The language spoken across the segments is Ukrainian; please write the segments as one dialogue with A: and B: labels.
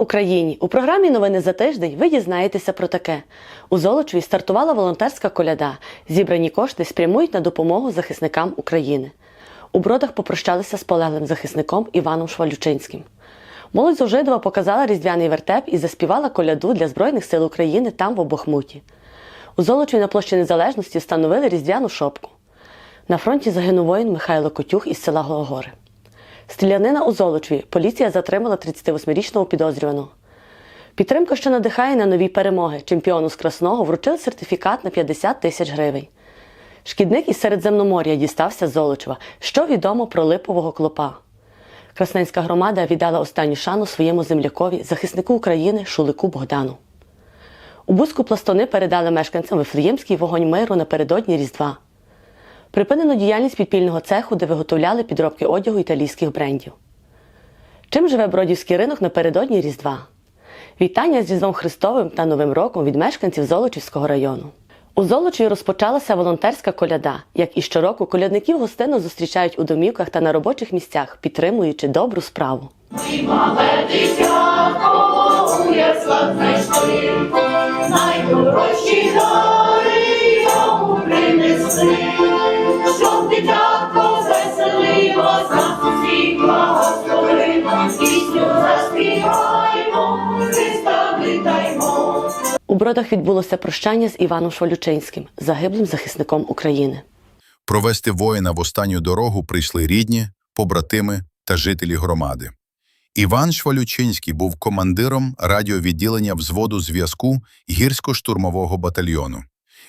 A: Україні! У програмі Новини за тиждень ви дізнаєтеся про таке. У Золочеві стартувала волонтерська коляда. Зібрані кошти спрямують на допомогу захисникам України. У бродах попрощалися з полеглим захисником Іваном Швалючинським. Молодь з Ожидова показала різдвяний вертеп і заспівала коляду для Збройних сил України там, в Обохмуті. У Золочеві на площі Незалежності встановили різдвяну шопку. На фронті загинув воїн Михайло Котюх із села Гологори. Стрілянина у Золочеві. Поліція затримала 38-річного підозрюваного. Підтримка, що надихає на нові перемоги. Чемпіону з Красного вручили сертифікат на 50 тисяч гривень. Шкідник із Середземномор'я дістався з Золочева. Що відомо про липового клопа? Красненська громада віддала останню шану своєму землякові, захиснику України Шулику Богдану. У Бузьку пластони передали мешканцям Вифлеємський вогонь миру напередодні Різдва. Припинено діяльність підпільного цеху, де виготовляли підробки одягу італійських брендів. Чим живе Бродівський ринок напередодні Різдва? Вітання з Різдвом Христовим та Новим роком від мешканців Золочівського району. У Золочеві розпочалася волонтерська коляда. Як і щороку, колядників гостинно зустрічають у домівках та на робочих місцях, підтримуючи добру справу.
B: Найдорожчі дари йому принесли, дитятко веселило, нас усіх благослови, пісню заспіваємо, Христа вітаймо.
A: У бродах відбулося прощання з Іваном Швалючинським, загиблим захисником України.
C: Провести воїна в останню дорогу прийшли рідні, побратими та жителі громади. Іван Швалючинський був командиром радіовідділення взводу зв'язку гірсько-штурмового батальйону.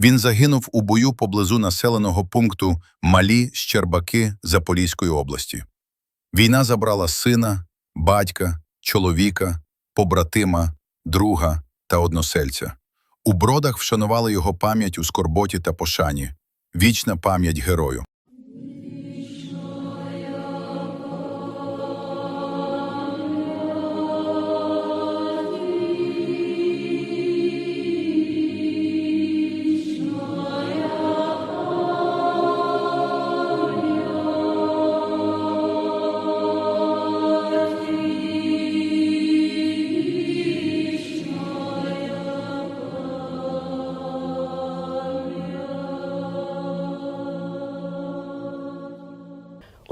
C: Він загинув у бою поблизу населеного пункту Малі Щербаки Запорізької області. Війна забрала сина, батька, чоловіка, побратима, друга та односельця. У бродах вшанували його пам'ять у скорботі та пошані. Вічна пам'ять герою.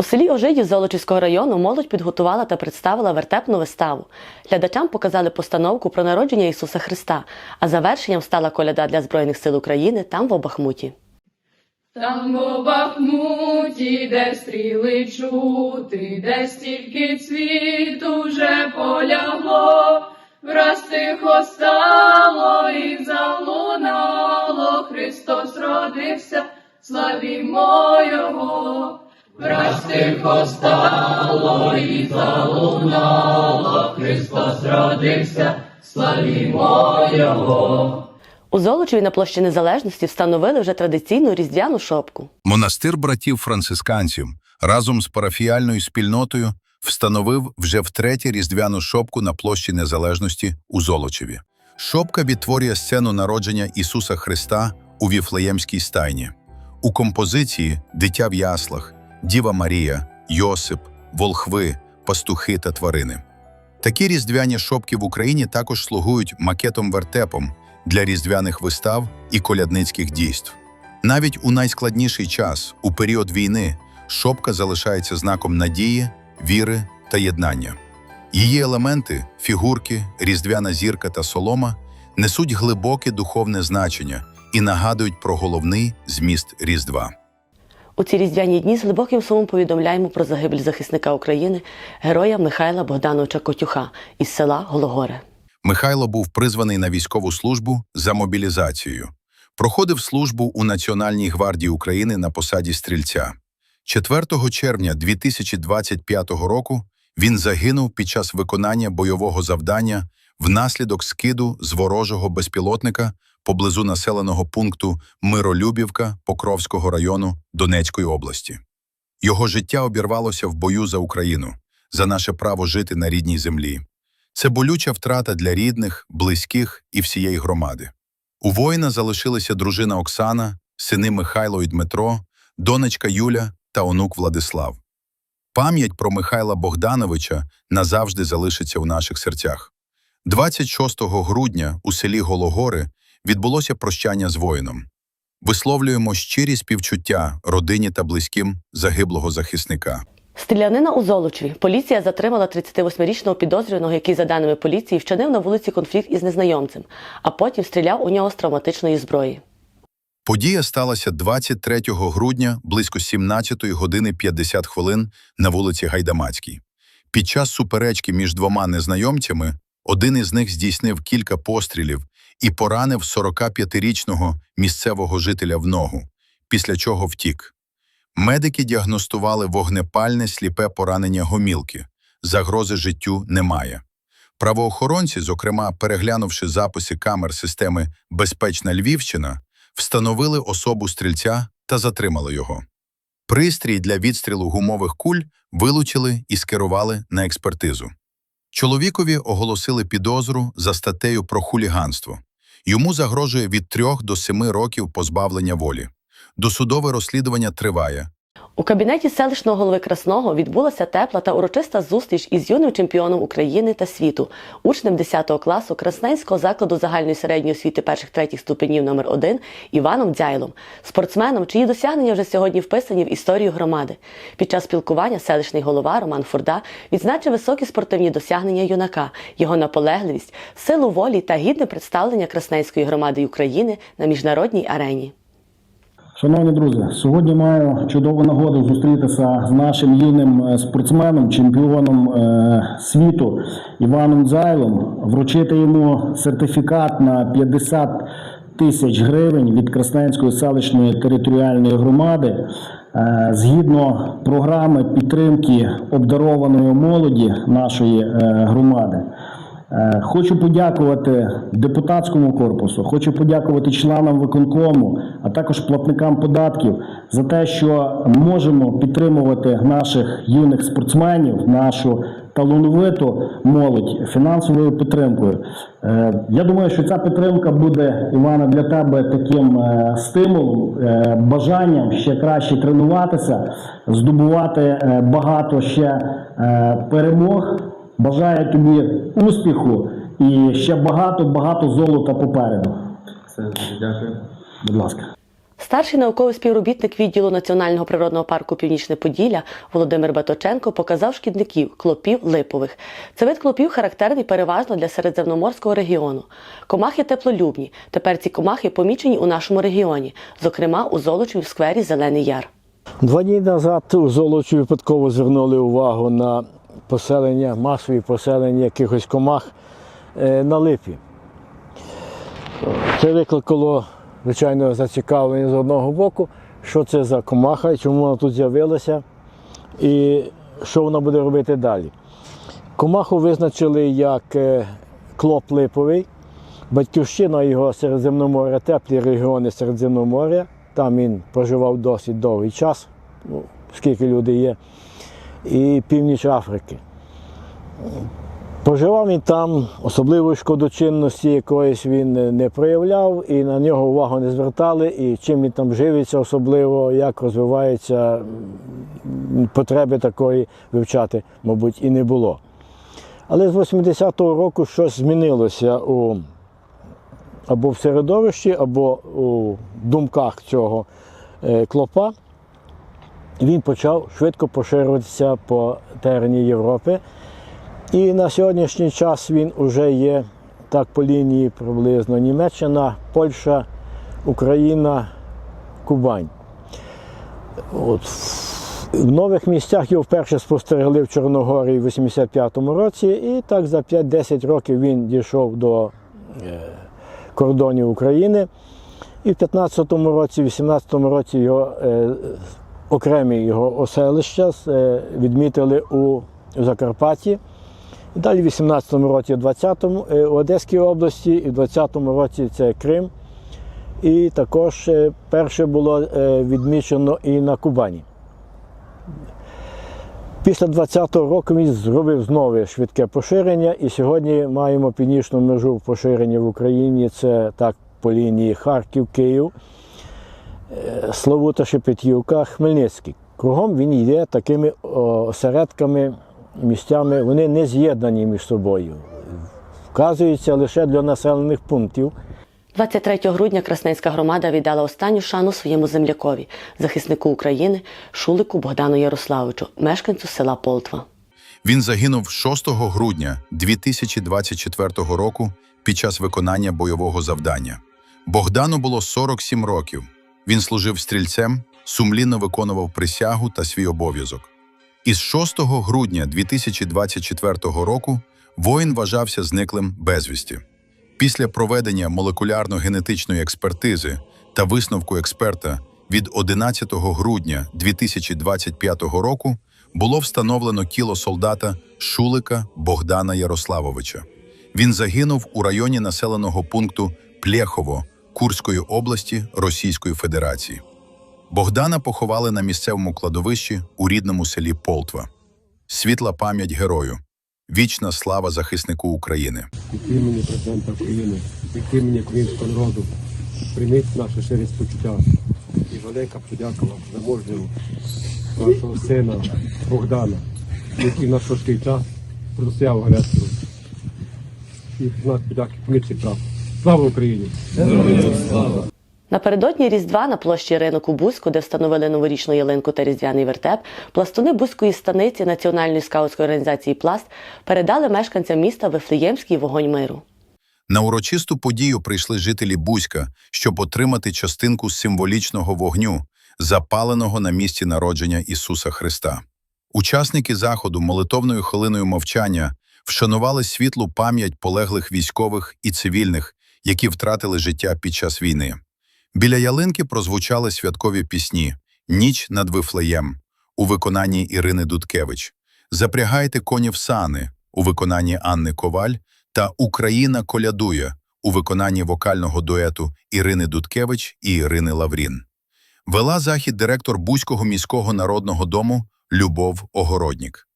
A: У селі Ожидів Золочівського району молодь підготувала та представила вертепну виставу. Глядачам показали постановку про народження Ісуса Христа, а завершенням стала коляда для Збройних сил України там в Обахмуті.
D: Там в Бахмуті, де стріли чути, де стільки цвіту вже полягло, враз тихо стало і залунало, Христос родився, славімо Його. Враз тихо стало і залунало, Христос родився, славімо Його.
A: У Золочеві на площі Незалежності встановили вже традиційну різдвяну шопку.
C: Монастир братів францисканців разом з парафіальною спільнотою встановив вже втретє різдвяну шопку на площі Незалежності у Золочеві. Шопка відтворює сцену народження Ісуса Христа у Віфлеємській стайні. У композиції Дитя в яслах, Діва Марія, Йосип, Волхви, пастухи та тварини. Такі різдвяні шопки в Україні також слугують макетом-вертепом для різдвяних вистав і колядницьких дійств. Навіть у найскладніший час, у період війни, шопка залишається знаком надії, віри та єднання. Її елементи фігурки, різдвяна зірка та солома несуть глибоке духовне значення і нагадують про головний зміст Різдва.
A: У ці різдвяні дні з глибоким сумом повідомляємо про загибель захисника України, героя Михайла Богдановича Котюха із села Гологоре.
C: Михайло був призваний на військову службу за мобілізацією. Проходив службу у Національній гвардії України на посаді стрільця. 4 червня 2025 року він загинув під час виконання бойового завдання внаслідок скиду з ворожого безпілотника поблизу населеного пункту Миролюбівка Покровського району Донецької області. Його життя обірвалося в бою за Україну, за наше право жити на рідній землі. Це болюча втрата для рідних, близьких і всієї громади. У воїна залишилися дружина Оксана, сини Михайло і Дмитро, донечка Юля та онук Владислав. Пам'ять про Михайла Богдановича назавжди залишиться у наших серцях. 26 грудня у селі Гологори відбулося прощання з воїном. Висловлюємо щирі співчуття родині та близьким загиблого захисника.
A: Стрілянина у Золочеві. Поліція затримала 38-річного підозрюваного, який, за даними поліції, вчинив на вулиці конфлікт із незнайомцем, а потім стріляв у нього з травматичної зброї.
C: Подія сталася 23 грудня близько 17 години 50 хвилин на вулиці Гайдамацькій. Під час суперечки між двома незнайомцями один із них здійснив кілька пострілів і поранив 45-річного місцевого жителя в ногу, після чого втік. Медики діагностували вогнепальне сліпе поранення гомілки. Загрози життю немає. Правоохоронці, зокрема переглянувши записи камер системи Безпечна Львівщина, встановили особу стрільця та затримали його. Пристрій для відстрілу гумових куль вилучили і скерували на експертизу. Чоловікові оголосили підозру за статтею про хуліганство. Йому загрожує від 3 до 7 років позбавлення волі. Досудове розслідування триває.
A: У кабінеті селищного голови Красного відбулася тепла та урочиста зустріч із юним чемпіоном України та світу, учнем 10 класу Красненського закладу загальної середньої освіти перших третіх ступенів номер 1 Іваном Дзяйлом, спортсменом, чиї досягнення вже сьогодні вписані в історію громади. Під час спілкування селищний голова Роман Фурда відзначив високі спортивні досягнення юнака, його наполегливість, силу волі та гідне представлення Красненської громади України на міжнародній арені.
E: Шановні друзі, сьогодні маю чудову нагоду зустрітися з нашим юним е, спортсменом, чемпіоном е, світу Іваном Дзайлом, вручити йому сертифікат на 50 тисяч гривень від Красненської селищної територіальної громади е, згідно програми підтримки обдарованої молоді нашої громади. Е, Хочу подякувати депутатському корпусу, хочу подякувати членам виконкому, а також платникам податків за те, що можемо підтримувати наших юних спортсменів, нашу талановиту молодь фінансовою підтримкою. Е, Я думаю, що ця підтримка буде, Івана, для тебе таким е, стимулом, бажанням ще краще тренуватися, здобувати багато ще перемог. Бажаю тобі успіху і ще багато-багато золота попереду.
F: Все, дякую.
E: Будь ласка.
A: Старший науковий співробітник відділу Національного природного парку Північне Поділля Володимир Баточенко показав шкідників клопів липових. Це вид клопів характерний переважно для середземноморського регіону. Комахи теплолюбні. Тепер ці комахи помічені у нашому регіоні, зокрема у Золочеві в сквері Зелений Яр.
G: Два дні назад у Золочі випадково звернули увагу на поселення, масові поселення якихось комах е, на липі. Це викликало, звичайно, зацікавлення з одного боку, що це за комаха і чому вона тут з'явилася, і що вона буде робити далі. Комаху визначили як е, клоп липовий, батьківщина його Середземноморя, теплі регіони Середземноморя. Там він проживав досить довгий час, ну, скільки людей є, і північ Африки. Проживав він там, особливої шкодочинності якоїсь він не- проявляв, і на нього увагу не звертали, і чим він там живиться, особливо, як розвиваються м, потреби такої вивчати, мабуть, і не було. Але з 80-го року щось змінилося у, або в середовищі, або у думках цього е, Він почав швидко поширюватися по терені Європи. І на сьогоднішній час він вже є так по лінії приблизно Німеччина, Польща, Україна, Кубань. От. В нових місцях його вперше спостерегли в Чорногорії в 85-му році, і так за 5-10 років він дійшов до е, кордонів України. І в 15-му році, 18-му році його е, окремі його оселища е, відмітили у Закарпатті. Далі в 18-му році, в 20-му е, в Одеській області, і в 20-му році це Крим. І також е, перше було е, відмічено і на Кубані. Після 20-го року він зробив знову швидке поширення, і сьогодні маємо північну межу поширення в Україні. Це так по лінії Харків, Київ, Славута, Шепетівка, Хмельницький. Кругом він йде такими осередками, місцями, вони не з'єднані між собою. вказується лише для населених пунктів.
A: 23 грудня Красненська громада віддала останню шану своєму землякові, захиснику України, Шулику Богдану Ярославовичу, мешканцю села Полтва.
C: Він загинув 6 грудня 2024 року під час виконання бойового завдання. Богдану було 47 років. Він служив стрільцем, сумлінно виконував присягу та свій обов'язок. Із 6 грудня 2024 року воїн вважався зниклим безвісті. Після проведення молекулярно-генетичної експертизи та висновку експерта від 11 грудня 2025 року було встановлено тіло солдата Шулика Богдана Ярославовича. Він загинув у районі населеного пункту Плєхово Курської області Російської Федерації. Богдана поховали на місцевому кладовищі у рідному селі Полтва. Світла пам'ять герою, вічна слава захиснику України.
F: від імені президента України, від імені українського народу, прийміть наше щирі спочуття і велика подяка вам за мужнього вашого сина Богдана, який в наш важкий час протистояв агресору. І знак подяки помітці прав. Слава Україні!
A: Напередодні Різдва на площі ринок у Бузьку, де встановили новорічну ялинку та різдвяний вертеп, пластуни Бузької станиці Національної скаутської організації Пласт передали мешканцям міста Вифлеємський вогонь миру.
C: На урочисту подію прийшли жителі Бузька, щоб отримати частинку символічного вогню, запаленого на місці народження Ісуса Христа. Учасники заходу молитовною хвилиною мовчання вшанували світлу пам'ять полеглих військових і цивільних, які втратили життя під час війни. Біля ялинки прозвучали святкові пісні Ніч над Вифлеєм у виконанні Ірини Дудкевич, Запрягайте коні в сани у виконанні Анни Коваль та Україна колядує у виконанні вокального дуету Ірини Дудкевич і Ірини Лаврін. Вела захід директор Бузького міського народного дому Любов Огороднік.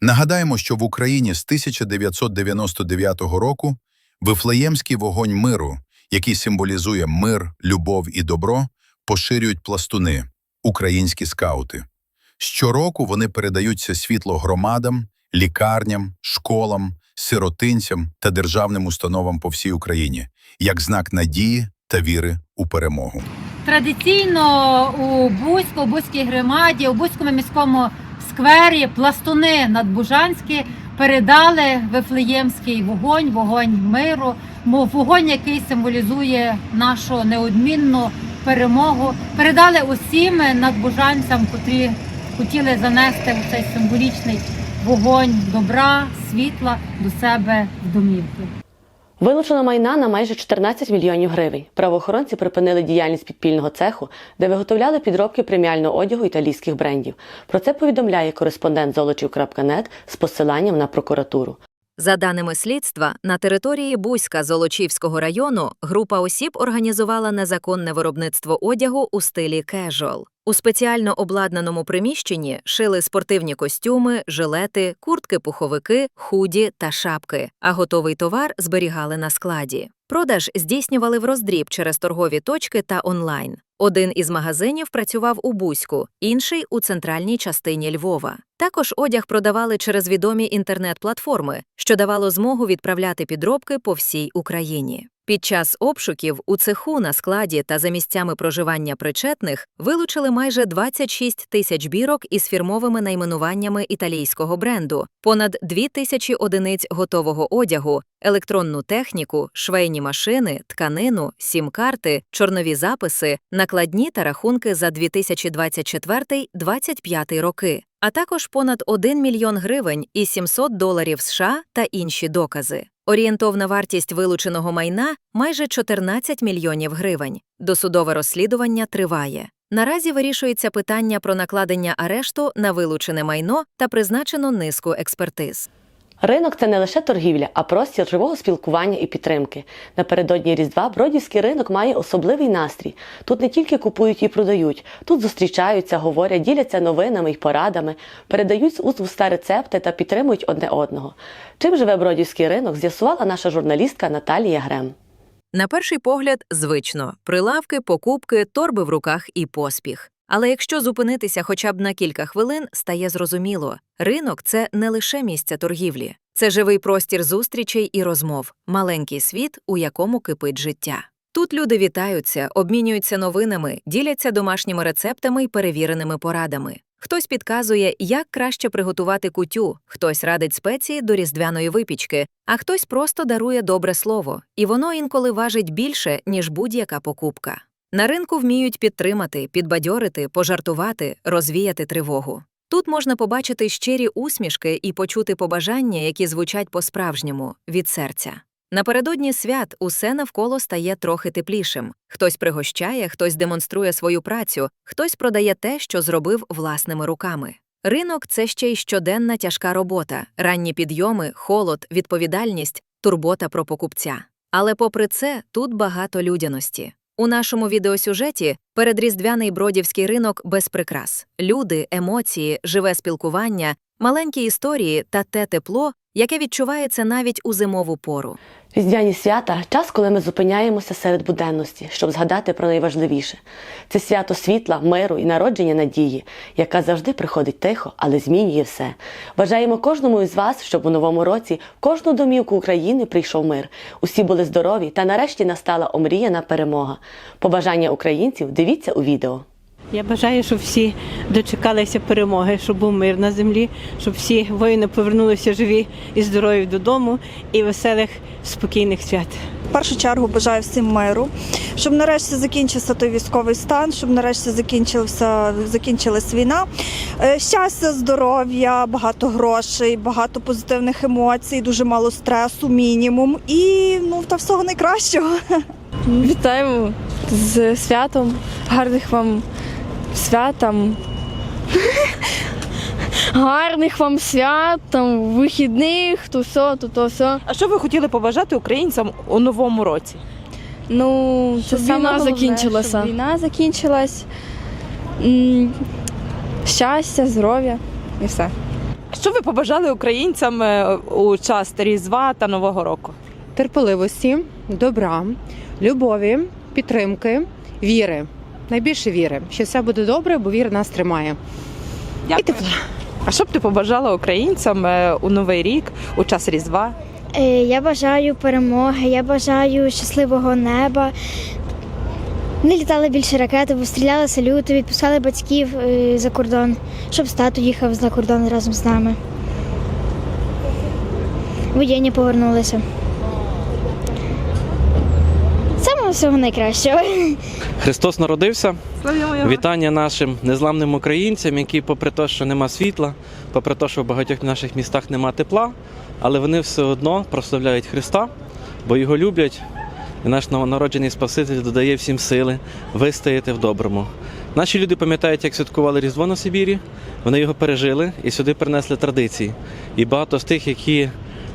C: Нагадаємо, що в Україні з 1999 року Вифлеємський вогонь миру, який символізує мир, любов і добро, поширюють пластуни, українські скаути. Щороку вони передаються світло громадам, лікарням, школам, сиротинцям та державним установам по всій Україні як знак надії та віри у перемогу.
H: Традиційно у Бузьку, у Бузькій громаді, у Бузькому міському сквері пластуни надбужанські передали Вифлеємський вогонь, вогонь миру, вогонь, який символізує нашу неодмінну перемогу. Передали усім надбужанцям, котрі хотіли занести у цей символічний вогонь добра, світла до себе в домівки.
A: Вилучено майна на майже 14 мільйонів гривень. Правоохоронці припинили діяльність підпільного цеху, де виготовляли підробки преміального одягу італійських брендів. Про це повідомляє кореспондент золочів.нет з посиланням на прокуратуру.
I: За даними слідства, на території Бузька Золочівського району група осіб організувала незаконне виробництво одягу у стилі кежуал. У спеціально обладнаному приміщенні шили спортивні костюми, жилети, куртки-пуховики, худі та шапки, а готовий товар зберігали на складі. Продаж здійснювали в роздріб через торгові точки та онлайн. Один із магазинів працював у Бузьку, інший у центральній частині Львова. Також одяг продавали через відомі інтернет-платформи, що давало змогу відправляти підробки по всій Україні. Під час обшуків у цеху на складі та за місцями проживання причетних вилучили майже 26 тисяч бірок із фірмовими найменуваннями італійського бренду, понад 2 тисячі одиниць готового одягу, електронну техніку, швейні машини, тканину, сім-карти, чорнові записи, накладні та рахунки за 2024-2025 роки, а також понад 1 мільйон гривень і 700 доларів США та інші докази. Орієнтовна вартість вилученого майна майже 14 мільйонів гривень. Досудове розслідування триває. Наразі вирішується питання про накладення арешту на вилучене майно та призначено низку експертиз.
A: Ринок це не лише торгівля, а простір живого спілкування і підтримки. Напередодні Різдва Бродівський ринок має особливий настрій. Тут не тільки купують і продають, тут зустрічаються, говорять, діляться новинами й порадами, передають з уст уста рецепти та підтримують одне одного. Чим живе Бродівський ринок, з'ясувала наша журналістка Наталія Грем.
I: На перший погляд, звично прилавки, покупки, торби в руках і поспіх. Але якщо зупинитися хоча б на кілька хвилин, стає зрозуміло, ринок це не лише місце торгівлі, Це живий простір зустрічей і розмов, маленький світ, у якому кипить життя. Тут люди вітаються, обмінюються новинами, діляться домашніми рецептами й перевіреними порадами. Хтось підказує, як краще приготувати кутю, хтось радить спеції до різдвяної випічки, а хтось просто дарує добре слово, і воно інколи важить більше, ніж будь-яка покупка. На ринку вміють підтримати, підбадьорити, пожартувати, розвіяти тривогу. Тут можна побачити щирі усмішки і почути побажання, які звучать по-справжньому від серця. Напередодні свят усе навколо стає трохи теплішим. Хтось пригощає, хтось демонструє свою працю, хтось продає те, що зробив власними руками. Ринок це ще й щоденна тяжка робота, ранні підйоми, холод, відповідальність, турбота про покупця. Але попри це, тут багато людяності. У нашому відеосюжеті передріздвяний бродівський ринок без прикрас, люди, емоції, живе спілкування, маленькі історії та те тепло, яке відчувається навіть у зимову пору.
A: Різдвяні свята час, коли ми зупиняємося серед буденності, щоб згадати про найважливіше. Це свято світла, миру і народження надії, яка завжди приходить тихо, але змінює все. Бажаємо кожному із вас, щоб у новому році кожну домівку України прийшов мир. Усі були здорові та нарешті настала омріяна перемога. Побажання українців дивіться у відео.
J: Я бажаю, щоб всі дочекалися перемоги, щоб був мир на землі, щоб всі воїни повернулися живі і здорові додому і веселих, спокійних свят.
K: В першу чергу бажаю всім миру, щоб нарешті закінчився той військовий стан, щоб нарешті закінчився, закінчилась війна. Е, Щастя, здоров'я, багато грошей, багато позитивних емоцій, дуже мало стресу, мінімум і ну та всього найкращого.
L: Вітаємо з святом. Гарних вам свят там. Гарних вам свят, там, вихідних, то все, то то все.
M: А що ви хотіли побажати українцям у новому році?
L: Ну, це Щоб саме війна головне, закінчилася. Щоб війна закінчилась. М, Щастя, здоров'я і все.
M: Що ви побажали українцям е, у час Різдва та Нового року?
N: терпеливості, добра, любові, підтримки, віри. Найбільше віри, що все буде добре, бо віра нас тримає.
M: Дякую.
N: тепла.
M: А що б ти побажала українцям е, у новий рік, у час Різдва?
L: Е, Я бажаю перемоги, я бажаю щасливого неба. Не літали більше ракети, бо стріляли салюти, відпускали батьків е, за кордон, щоб стату їхав за кордон разом з нами. Воєнні повернулися. Саме всього найкращого.
O: Христос народився. Вітання нашим незламним українцям, які, попри те, що нема світла, попри те, що в багатьох наших містах нема тепла, але вони все одно прославляють Христа, бо його люблять. І наш новонароджений Спаситель додає всім сили вистояти в доброму. Наші люди пам'ятають, як святкували Різдво на Сибірі, вони його пережили і сюди принесли традиції. І багато з тих, які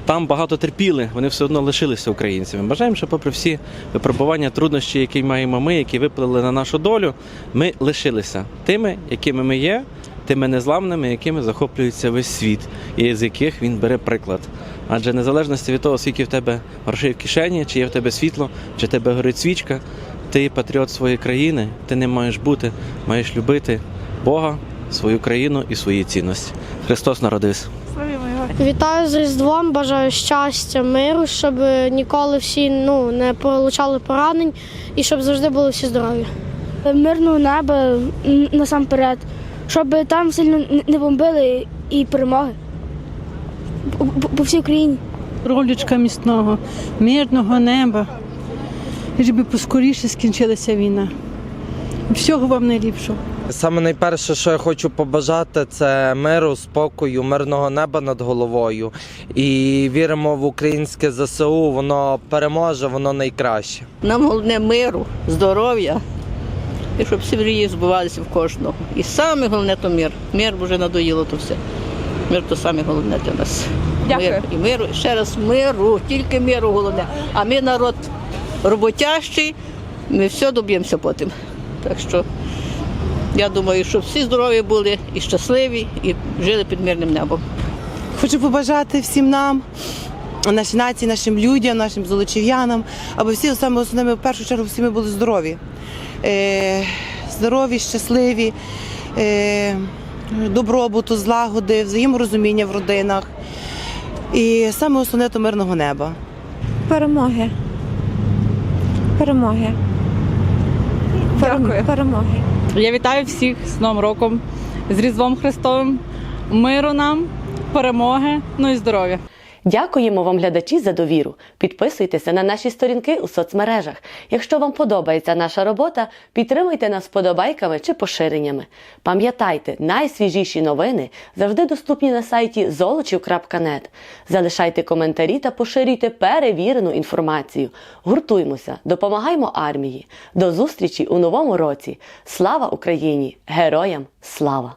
O: там багато терпіли, вони все одно лишилися українцями. Бажаємо, що попри всі випробування, труднощі, які маємо ми, які виплили на нашу долю, ми лишилися тими, якими ми є, тими незламними, якими захоплюється весь світ, і з яких він бере приклад. Адже незалежності від того, скільки в тебе грошей в кишені, чи є в тебе світло, чи в тебе горить свічка, ти патріот своєї країни, ти не маєш бути, маєш любити Бога, свою країну і свої цінності. Христос народився.
L: Вітаю з Різдвом, бажаю щастя, миру, щоб ніколи всі ну, не получали поранень і щоб завжди були всі здорові. Мирного неба насамперед, щоб там сильно не бомбили і перемоги. По- всій Україні.
J: Ролючка міцного, мирного неба, і щоб поскоріше скінчилася війна. Всього вам найліпшого.
P: Саме найперше, що я хочу побажати, це миру, спокою, мирного неба над головою. І віримо в українське ЗСУ, воно переможе, воно найкраще.
J: Нам головне миру, здоров'я, і щоб всі мрії збувалися в кожного. І саме головне то мир. Мир вже надоїло то все. Мир то саме головне для нас.
M: Дякую.
J: Мир і миру, ще раз миру, тільки миру головне. А ми народ роботящий, ми все доб'ємося потім. Так що я думаю, щоб всі здорові були і щасливі, і жили під мирним небом.
N: Хочу побажати всім нам, нашій нації, нашим людям, нашим золочів'янам, аби всі саме основними в першу чергу всі ми були здорові. Е, здорові, щасливі, е, добробуту, злагоди, взаєморозуміння в родинах. І саме основне то мирного неба.
L: Перемоги. Перемоги.
M: Дякую.
L: Перемоги.
M: Я вітаю всіх з Новим роком, з Різдвом Христовим, миру нам, перемоги, ну і здоров'я.
A: Дякуємо вам, глядачі, за довіру. Підписуйтеся на наші сторінки у соцмережах. Якщо вам подобається наша робота, підтримуйте нас вподобайками чи поширеннями. Пам'ятайте, найсвіжіші новини завжди доступні на сайті золочів.нет. Залишайте коментарі та поширюйте перевірену інформацію. Гуртуймося, допомагаймо армії. До зустрічі у новому році. Слава Україні! Героям слава!